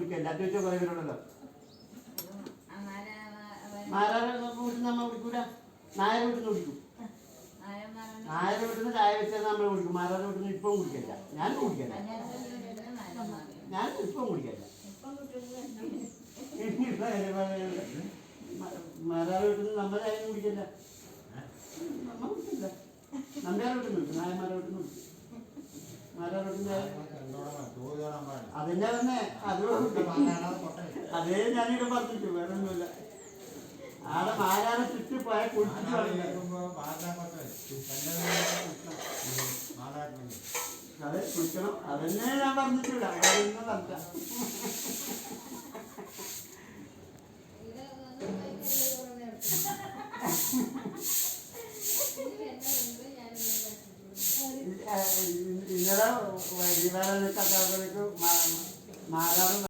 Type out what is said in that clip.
കുടിക്കല്ല അത് വെച്ചാൽ കുറേ പേരുണ്ടല്ലോ മാരാറ് വീട്ടിൽ നമ്മൾ നിന്ന് കുടിക്കും നായർ വീട്ടിൽ നിന്ന് ചായ വെച്ചാൽ നമ്മൾ കുടിക്കും മാരാറ വീട്ടിൽ നിന്ന് ഇപ്പം കുടിക്കല്ല ഞാൻ കുടിക്കല്ല ഞാൻ ഇപ്പം കുടിക്കല്ല മാരാറ വീട്ടിൽ നിന്ന് നമ്മൾ ചായ കുടിക്കില്ല നമ്മൾ കുടിക്കില്ല നമ്മുടെ വീട്ടിൽ നിന്ന് കുടിക്കും നായന്മാരെ വീട്ടിൽ നിന്ന് മാരാറ് വീട്ടിൽ നിന്ന് അതിന്റെ തന്നെ അത് അതേ ഞാനിവിടെ പറഞ്ഞിട്ടു വേറെ ഒന്നുമില്ല ആടെ മാരാളെ ചുറ്റി പോയ കുളിച്ചു അതെ കുളിക്കണം. അതന്നെ ഞാൻ പറഞ്ഞിട്ടില്ല. അതൊന്നും പറഞ്ഞ కదా వివరాలు మాట్లాడు